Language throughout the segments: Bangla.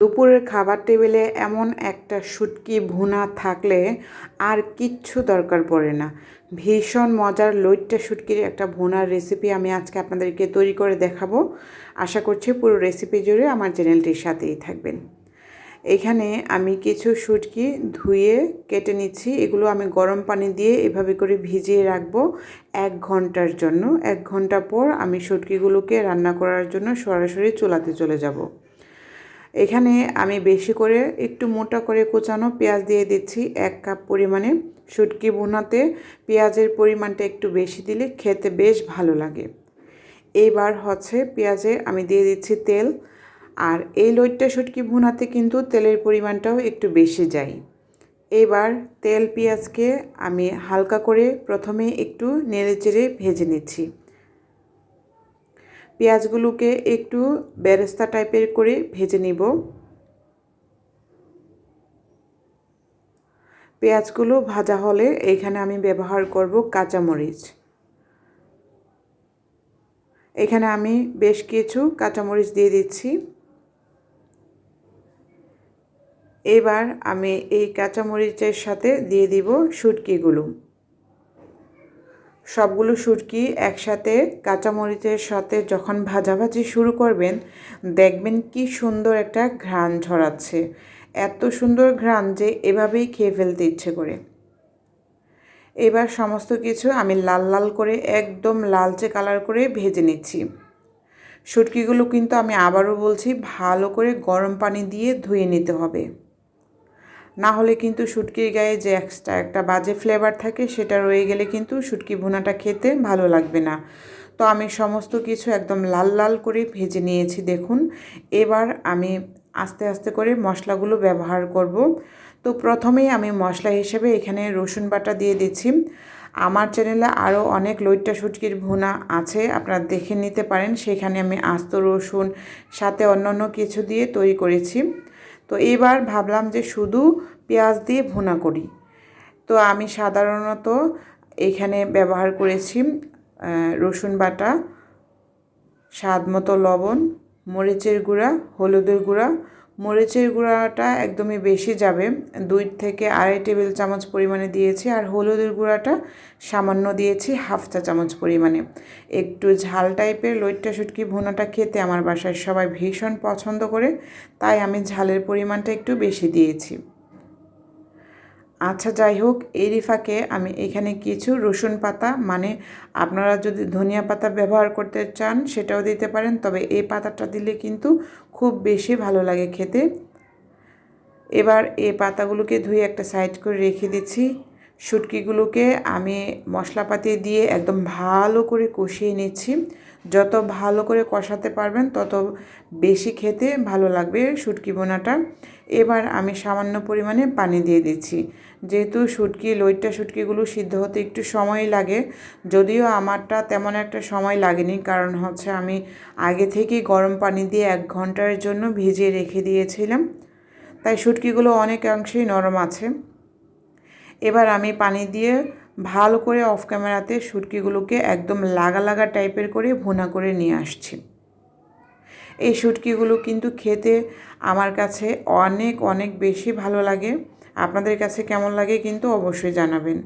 দুপুরের খাবার টেবিলে এমন একটা শুটকি ভুনা থাকলে আর কিচ্ছু দরকার পড়ে না। ভীষণ মজার লইট্টা শুটকির একটা ভুনার রেসিপি আমি আজকে আপনাদেরকে তৈরি করে দেখাবো। আশা করছি পুরো রেসিপি জুড়ে আমার চ্যানেলটির সাথেই থাকবেন। এখানে আমি কিছু শুটকি ধুয়ে কেটে নিচ্ছি। এগুলো আমি গরম পানি দিয়ে এভাবে করে ভিজিয়ে রাখব এক ঘণ্টার জন্য। এক ঘণ্টা পর আমি শুটকিগুলোকে রান্না করার জন্য সরাসরি চুলাতে চলে যাব। এখানে আমি বেশি করে একটু মোটা করে কোচানো পেঁয়াজ দিয়ে দিচ্ছি এক কাপ পরিমাণে। শুটকি বোনাতে পেঁয়াজের পরিমাণটা একটু বেশি দিলে খেতে বেশ ভালো লাগে। এইবার হচ্ছে পেঁয়াজে আমি দিয়ে দিচ্ছি তেল। আর এই লইট্টা শুটকি ভুনাতে কিন্তু তেলের পরিমাণটাও একটু বেশি যায়। এবার তেল পেঁয়াজকে আমি হালকা করে প্রথমে একটু নেড়ে চেড়ে ভেজে নিচ্ছি। পেঁয়াজগুলোকে একটু বেরেস্তা টাইপের করে ভেজে নিব। পেঁয়াজগুলো ভাজা হলে এখানে আমি ব্যবহার করব কাঁচামরিচ। এখানে আমি বেশ কিছু কাঁচামরিচ দিয়ে দিচ্ছি। এবার আমি এই কাঁচামরিচের সাথে দিয়ে দিব শুটকিগুলো। সবগুলো শুটকি একসাথে কাঁচামরিচের সাথে যখন ভাজাভাজি শুরু করবেন, দেখবেন কি সুন্দর একটা ঘ্রাণ ছড়াচ্ছে। এত সুন্দর ঘ্রাণ যে এভাবেই খেয়ে ফেলতে ইচ্ছে করে। এবার সমস্ত কিছু আমি লাল লাল করে, একদম লালচে কালার করে ভেজে নিচ্ছি। শুটকিগুলো কিন্তু আমি আবারও বলছি, ভালো করে গরম পানি দিয়ে ধুয়ে নিতে হবে। না হলে কিন্তু শুটকির গায়ে যে এক্সট্রা একটা বাজে ফ্লেভার থাকে, সেটা রয়ে গেলে কিন্তু শুটকি ভুনাটা খেতে ভালো লাগবে না। তো আমি সমস্ত কিছু একদম লাল লাল করে ভেজে নিয়েছি, দেখুন। এবার আমি আস্তে আস্তে করে মশলাগুলো ব্যবহার করব। তো প্রথমেই আমি মশলা হিসেবে এখানে রসুন বাটা দিয়ে দিচ্ছি। আমার চ্যানেলে আরও অনেক লইট্টা শুটকির ভুনা আছে, আপনারা দেখে নিতে পারেন। সেখানে আমি আস্ত রসুন, সাথে অন্যান্য কিছু দিয়ে তৈরি করেছি। তো এবার ভাবলাম যে শুধু পেঁয়াজ দিয়ে ভুনা করি। তো আমি সাধারণত এখানে ব্যবহার করেছি রসুন বাটা, স্বাদ মতো লবণ, মরিচের গুঁড়া, হলুদের গুঁড়া মরিচের গুঁড়াটা একদমই বেশি যাবে। দুই থেকে আড়াই টেবিল চামচ পরিমাণে দিয়েছি আর হলুদের গুঁড়াটা সামান্য দিয়েছি হাফ চা চামচ পরিমাণে। একটু ঝাল টাইপের লইট্টা শুটকি ভুনাটা খেতে আমার বাসায় সবাই ভীষণ পছন্দ করে, তাই আমি ঝালের পরিমাণটা একটু বেশি দিয়েছি। আচ্ছা যাই হোক, এই রিফাকে আমি এখানে কিছু রসুন পাতা মানে আপনারা যদি ধনিয়া পাতা ব্যবহার করতে চান, সেটাও দিতে পারেন, তবে এই পাতাটা দিলে কিন্তু খুব বেশি ভালো লাগে খেতে। এবার এই পাতাগুলোকে ধুয়ে একটা সাইড করে রেখে দিচ্ছি। শুটকিগুলোকে আমি মশলাপাতি দিয়ে একদম ভালো করে কষিয়ে নিচ্ছি। যত ভালো করে কষাতে পারবেন, তত বেশি খেতে ভালো লাগবে শুটকি বোনাটা। এবার আমি সামান্য পরিমাণে পানি দিয়ে দিচ্ছি। যেহেতু শুটকি লইট্টা শুটকিগুলো সিদ্ধ হতে একটু সময় লাগে, যদিও আমারটা তেমন একটা সময় লাগেনি, কারণ হচ্ছে আমি আগে থেকেই গরম পানি দিয়ে এক ঘণ্টার জন্য ভিজিয়ে রেখে দিয়েছিলাম। তাই শুটকিগুলো অনেকাংশেই নরম আছে। এবার আমি পানি দিয়ে ভালো করে অফ ক্যামেরাতে শুটকিগুলোকে একদম লাগা লাগা টাইপের করে ভুনা করে নিয়ে আসছি। এই শুটকিগুলো কিন্তু খেতে আমার কাছে অনেক অনেক বেশি ভালো লাগে। আপনাদের কাছে কেমন লাগে কিন্তু অবশ্যই জানাবেন।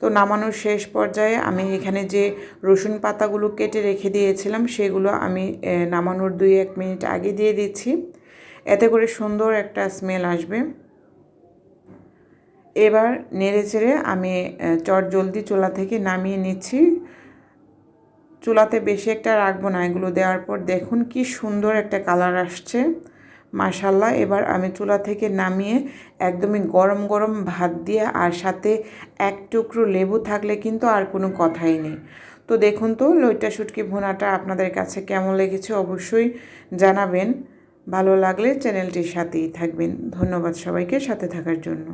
তো নামানোর শেষ পর্যায়ে আমি এখানে যে রসুন পাতাগুলো কেটে রেখে দিয়েছিলাম, সেগুলো আমি নামানোর দুই এক মিনিট আগে দিয়ে দিচ্ছি। এতে করে সুন্দর একটা স্মেল আসবে। এবার নেড়ে চেড়ে আমি চট জলদি চুলা থেকে নামিয়ে নিচ্ছি। চুলাতে বেশি একটা রাখব না, এগুলো দেওয়ার পর দেখুন কি সুন্দর একটা কালার আসছে। মাশাল্লাহ এবার আমি চুলা থেকে নামিয়ে একদমই গরম গরম ভাত দিয়ে আর সাথে এক টুকরো লেবু থাকলে কিন্তু আর কোনো কথাই নেই। তো দেখুন তো লইটা শুটকি ভুনাটা আপনাদের কাছে কেমন লেগেছে অবশ্যই জানাবেন। ভালো লাগলে চ্যানেলটির সাথেই থাকবেন। ধন্যবাদ সবাইকে সাথে থাকার জন্য।